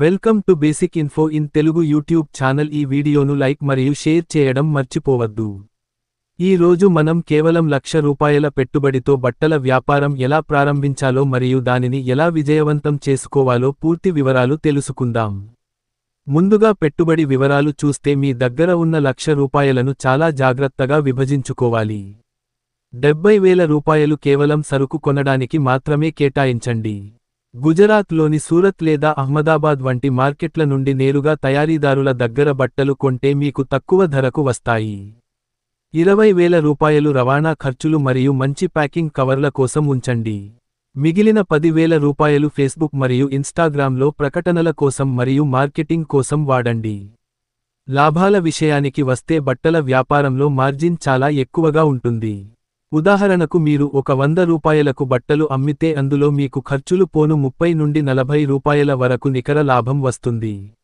Welcome to basic info in Telugu YouTube channel. ఈ వీడియోను like మరియు షేర్ చేయడం మర్చిపోవద్దు. ఈ రోజు మనం కేవలం లక్ష రూపాయల పెట్టుబడితో బట్టల వ్యాపారం ఎలా ప్రారంభించాలో మరియు దానిని ఎలా విజయవంతం చేసుకోవాలో పూర్తి వివరాలు తెలుసుకుందాం. ముందుగా పెట్టుబడి వివరాలు చూస్తే మీ దగ్గర ఉన్న లక్ష రూపాయలను చాలా జాగ్రత్తగా విభజించుకోవాలి. డెబ్బై వేల రూపాయలు కేవలం సరుకు కొనడానికి మాత్రమే కేటాయించండి. గుజరాత్లోని సూరత్ లేదా అహ్మదాబాద్ వంటి మార్కెట్ల నుండి నేరుగా తయారీదారుల దగ్గర బట్టలు కొంటే మీకు తక్కువ ధరకు వస్తాయి. ఇరవై వేల రూపాయలు రవాణా ఖర్చులు మరియు మంచి ప్యాకింగ్ కవర్ల కోసం ఉంచండి. మిగిలిన పదివేల రూపాయలు ఫేస్బుక్ మరియు ఇన్స్టాగ్రామ్లో ప్రకటనల కోసం మరియు మార్కెటింగ్ కోసం వాడండి. లాభాల విషయానికి వస్తే బట్టల వ్యాపారంలో మార్జిన్ చాలా ఎక్కువగా ఉంటుంది. ఉదాహరణకు మీరు ఒక వంద రూపాయలకు బట్టలు అమ్మితే అందులో మీకు ఖర్చులు పోను ముప్పై నుండి నలభై రూపాయల వరకు నికర లాభం వస్తుంది.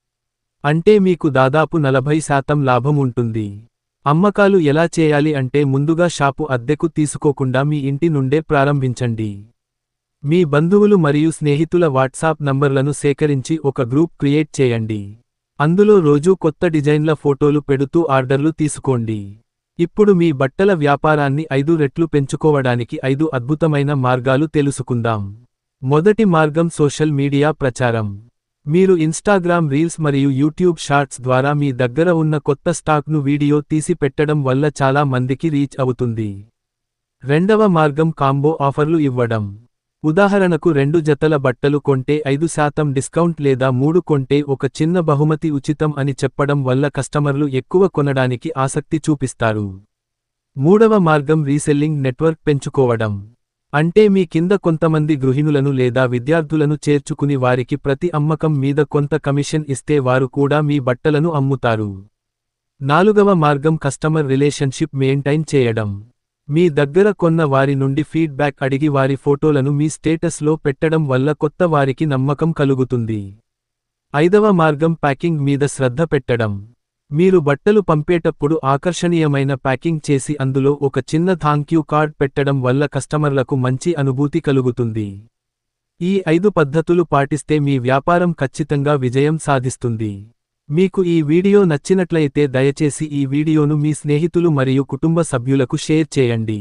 అంటే మీకు దాదాపు నలభై శాతం లాభం ఉంటుంది. అమ్మకాలు ఎలా చేయాలి అంటే ముందుగా షాపు అద్దెకు తీసుకోకుండా మీ ఇంటి నుండే ప్రారంభించండి. మీ బంధువులు మరియు స్నేహితుల వాట్సాప్ నంబర్లను సేకరించి ఒక గ్రూప్ క్రియేట్ చేయండి. అందులో రోజూ కొత్త డిజైన్ల ఫోటోలు పెడుతూ ఆర్డర్లు తీసుకోండి. ఇప్పుడు మీ బట్టల వ్యాపారాన్ని ఐదు రెట్లు పెంచుకోవడానికి ఐదు అద్భుతమైన మార్గాలు తెలుసుకుందాం. మొదటి మార్గం సోషల్ మీడియా ప్రచారం. మీరు ఇన్స్టాగ్రామ్ రీల్స్ మరియు యూట్యూబ్ షార్ట్స్ ద్వారా మీ దగ్గర ఉన్న కొత్త స్టాక్ను వీడియో తీసి పెట్టడం వల్ల చాలా మందికి రీచ్ అవుతుంది. రెండవ మార్గం కాంబో ఆఫర్లు ఇవ్వడం. ఉదాహరణకు రెండు జతల బట్టలు కొంటే ఐదు శాతం డిస్కౌంట్ లేదా మూడు కొంటే ఒక చిన్న బహుమతి ఉచితం అని చెప్పడం వల్ల కస్టమర్లు ఎక్కువ కొనడానికి ఆసక్తి చూపిస్తారు. మూడవ మార్గం రీసెల్లింగ్ నెట్వర్క్ పెంచుకోవడం. అంటే మీ కింద కొంతమంది గృహిణులను లేదా విద్యార్థులను చేర్చుకుని వారికి ప్రతి అమ్మకం మీద కొంత కమిషన్ ఇస్తే వారు కూడా మీ బట్టలను అమ్ముతారు. నాలుగవ మార్గం కస్టమర్ రిలేషన్షిప్ మెయింటైన్ చేయడం. మీ దగ్గర కొన్న వారి నుండి ఫీడ్బ్యాక్ అడిగి వారి ఫోటోలను మీ స్టేటస్లో పెట్టడం వల్ల కొత్త వారికి నమ్మకం కలుగుతుంది. ఐదవ మార్గం ప్యాకింగ్ మీద శ్రద్ధ పెట్టడం. మీరు బట్టలు పంపేటప్పుడు ఆకర్షణీయమైన ప్యాకింగ్ చేసి అందులో ఒక చిన్న థాంక్యూ కార్డ్ పెట్టడం వల్ల కస్టమర్లకు మంచి అనుభూతి కలుగుతుంది. ఈ ఐదు పద్ధతులు పాటిస్తే మీ వ్యాపారం ఖచ్చితంగా విజయం సాధిస్తుంది. మీకు ఈ వీడియో నచ్చినట్లయితే దయచేసి ఈ వీడియోను మీ స్నేహితులు మరియు కుటుంబ సభ్యులకు షేర్ చేయండి.